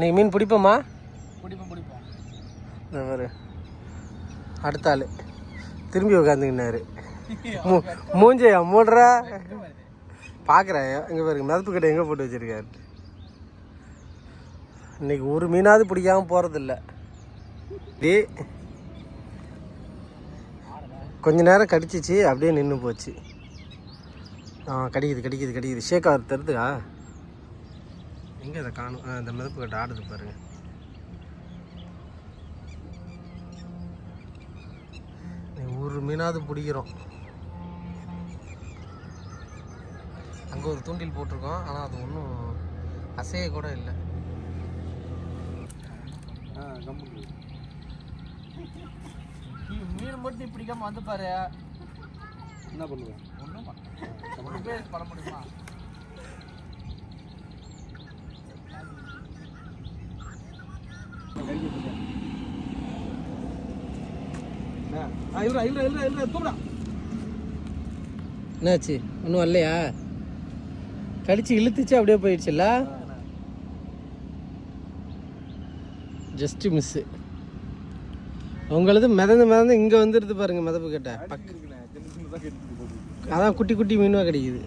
நீ மீன் பிடிப்போமா? பிடிப்போம் பிடிப்போம். அடுத்த ஆள். திரும்பி உட்காந்துக்கினாரு மூ மூஞ்சையா மூடுறா? பார்க்குறேன் இங்கே பாருங்க மிதப்பு கட்டை எங்கே போட்டு வச்சிருக்காரு? இன்னைக்கு ஒரு மீனாவது பிடிக்காம போகிறதில்ல டே. கொஞ்ச நேரம் கடிச்சிச்சு அப்படியே நின்று போச்சு. ஆ கடிக்குது கடிக்குது கடிக்குது. ஷேக் ஆகுது தருதுக்கா எங்கே அதை காணும்? ஆ இந்த மிதப்பு கட்டை ஆடுது பாருங்க. இன்னைக்கு ஒரு மீனாவது பிடிக்கிறோம். அங்கே ஒரு தூண்டில் போட்டிருக்கோம். ஆனால் அது ஒன்றும் அசைய கூட இல்லை. மீன் மட்டும் பிடிக்காம வந்து பாரு. என்ன பண்ணுவேன்? ஒன்றும் பண்ண முடியுமா இல்ல இல்ல இல்ல இல்ல தூடா என்னாச்சு? ஒன்றும் வரலையா? கடிச்சு இழுத்துச்சு அப்படியே போயிடுச்சுல்ல? ஜஸ்ட் மிஸ்ஸு உங்களது மிதந்து மிதந்து இங்கே வந்துடுது பாருங்க மிதப்பு கிட்ட. அதான் குட்டி குட்டி மீனுவாக கிடைக்குது.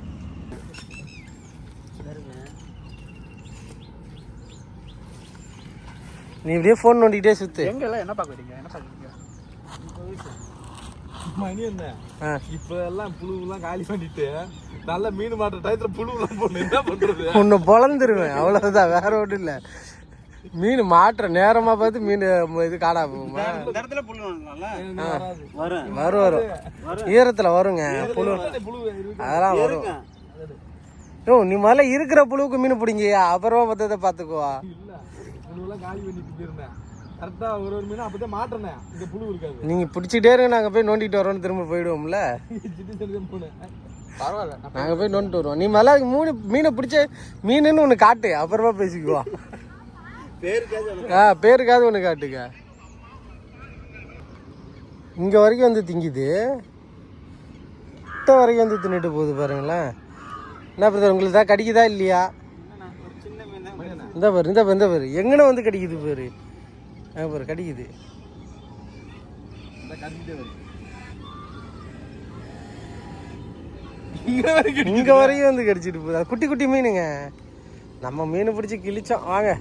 நீ இப்படியே ஃபோன் நோண்டிக்கிட்டே சுத்து. எங்க எல்லாம் என்ன பார்க்க வரீங்க என்ன பார்க்குறீங்க மணி என்ன? ஆ. இப்ப எல்லாம் புழுவெல்லாம் காலி பண்ணிட்டு நல்ல மீன் மாட்டுற டயத்துல புழுவெல்லாம் போடணும் என்ன பண்றது? உன்னை பொழந்துருவேன். அவ்வளோதான் வேற ஒன்றும் இல்லை. மீன் மாட்டுற நேரமாக பார்த்து மீன் இது காடா போகுமா? வரும். வரும் ஈரத்தில் வருங்க. புழு. அதெல்லாம் வரும். ஓ நீ முதல்ல இருக்கிற புழுவுக்கு மீன் பிடிங்கியா அப்புறமா மற்றதை பார்த்துக்குவா. காலி பண்ணிட்டு போயிருந்தேன் கரெக்டா ஒரு ஒரு மீனும் அப்பதான் மாட்டினேன் இங்க புழு இருக்காது. நீங்கள் பிடிச்சிட்டே இருங்க நாங்கள் போய் நோண்டிட்டு வரோன்னு திரும்ப போயிடுவோம்ல. சிட்டி சொல்லி போனேன். பரவாயில்ல நாங்கள் போய் நோண்டிட்டு வருவோம். நீ அதுக்கு மூணு மீனை பிடிச்ச மீனுன்னு ஒன்று காட்டு அப்புறமா பேசிக்குவோம் ஆ பேருக்காவது ஒன்று காட்டுங்க. இங்கே வரைக்கும் வந்து திங்குது. கிட்ட வரைக்கும் வந்து தின்னுட்டு போகுது பாருங்களேன். என்ன பிரதர் உங்களுக்கு தான் கடிக்குதா இல்லையா? தான் இந்த பாரு இந்த பாரு இந்த பாரு. எங்கன வந்து கடிக்குது பாரு? ஆ பாரு கடிக்குது. இங்க வரைக்கும் வந்து கடிச்சிட்டு போகுது. குட்டி குட்டி மீனுங்க. நம்ம மீன் பிடிச்சி கிழிச்சோம் வாங்க.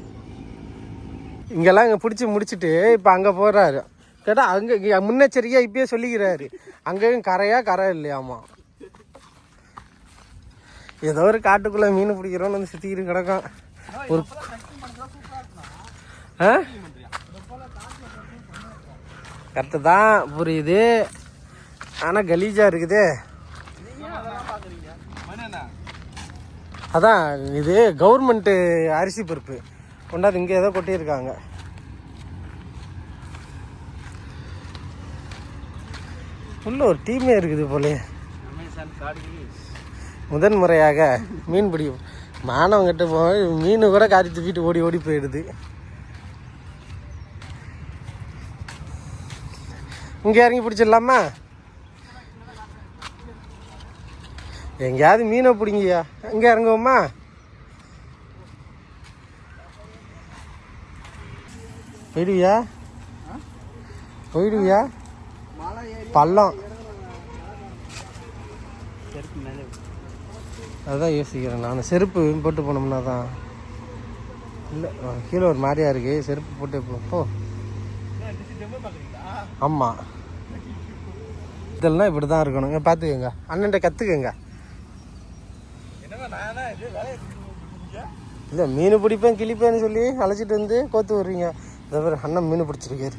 இங்கெல்லாம் இங்கே பிடிச்சி முடிச்சிட்டு இப்போ அங்கே போகிறாரு கேட்டால் அங்கே முன்னெச்சரிக்கையாக இப்பயே சொல்லிக்கிறாரு. அங்கேயும் கரையா கரை இல்லையாமா? ஏதோ ஒரு காட்டுக்குள்ளே மீன் பிடிக்கிறோன்னு வந்து சுற்றிக்கிட்டு கிடக்கும் ஒரு கரெக்டு தான் புரியுது. ஆனால் கலீஜாக இருக்குதே. அதான் இது கவர்மெண்ட்டு அரிசி பருப்பு. கொண்டாந்து இங்கே ஏதோ கொட்டியிருக்காங்க. உள்ள ஒரு டீமே இருக்குது போலே. முதன் முறையாக மீன் பிடி மானவங்கிட்ட போய் மீன் கூட காரி தூக்கிட்டு ஓடி ஓடி போயிடுது. இங்கே இறங்கி பிடிச்சிடலாமா? எங்கேயாவது மீனை பிடிங்கய்யா. இங்கே இறங்குவோமா? போயிடுவியா? போயிடுவியா? பள்ளம். அதுதான் யோசிக்கிறேன். நான் செருப்பு போட்டு போனோம்னா தான். இல்லை கீழே ஒரு மாதிரியா இருக்கு. செருப்பு போட்டு போ. ஆமாம் இதெல்லாம் இப்படி தான் இருக்கணும். இங்கே பார்த்துக்கங்க அண்ணன்ட்ட கற்றுக்குங்க இல்லை மீன் பிடிப்பேன் கிழிப்பேன்னு சொல்லி அழைச்சிட்டு வந்து கோத்து விட்றீங்க. இந்த பேர் அண்ணன் மீன் பிடிச்சிருக்காரு.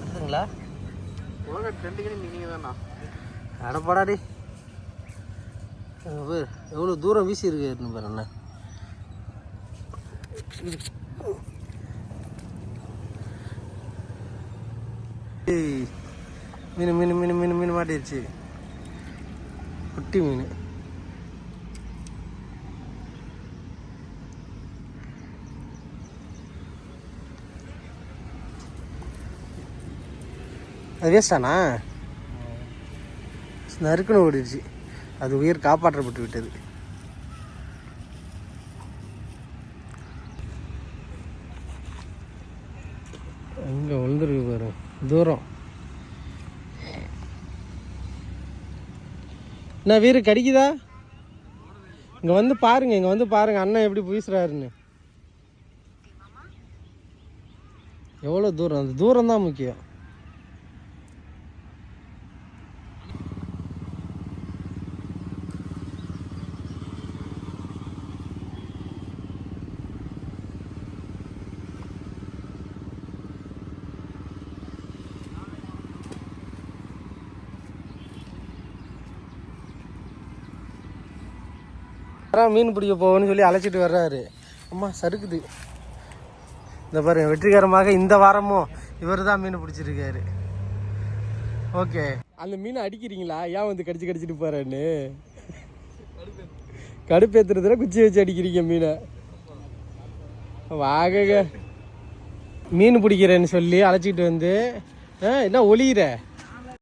கற்றுங்களா உலக ட்ரெண்டிங் நீங்கள் தானா பேர் எவ்வளோ தூரம் வீசி இருக்கு பேர் என்ன ஏய், மீன் மீன் மீன் மீன் மீன் மாட்டிருச்சு. குட்டி மீன். அது வேஸ்டானா நறுக்குன்னு ஓடிடுச்சு. அது உயிர் காப்பாற்றப்பட்டு விட்டது. அங்கே வந்துருக்கு பாரு. தூரம். என்ன வீர் கடிக்குதா? இங்கே வந்து பாருங்க இங்கே வந்து பாருங்க. அண்ணன் எப்படி பேசுகிறாருன்னு எவ்வளோ தூரம்? அந்த தூரம் தான் முக்கியம். யாரா மீன் பிடிக்க போவோன்னு சொல்லி அழைச்சிட்டு வர்றாரு. அம்மா சறுக்குது. இந்த பாருங்க வெற்றிகரமாக இந்த வாரமும் இவர் தான் மீன் பிடிச்சிருக்காரு. ஓகே. அந்த மீனை அடிக்கிறீங்களா? ஏன் வந்து கடிச்சு கடிச்சிட்டு போறேன்னு? கடுப்பேத்துறதுல குச்சி வச்சு அடிக்கிறீங்க மீனை. வாகங்க மீன் பிடிக்கிறேன்னு சொல்லி அழைச்சிட்டு வந்து என்ன ஒளியிற?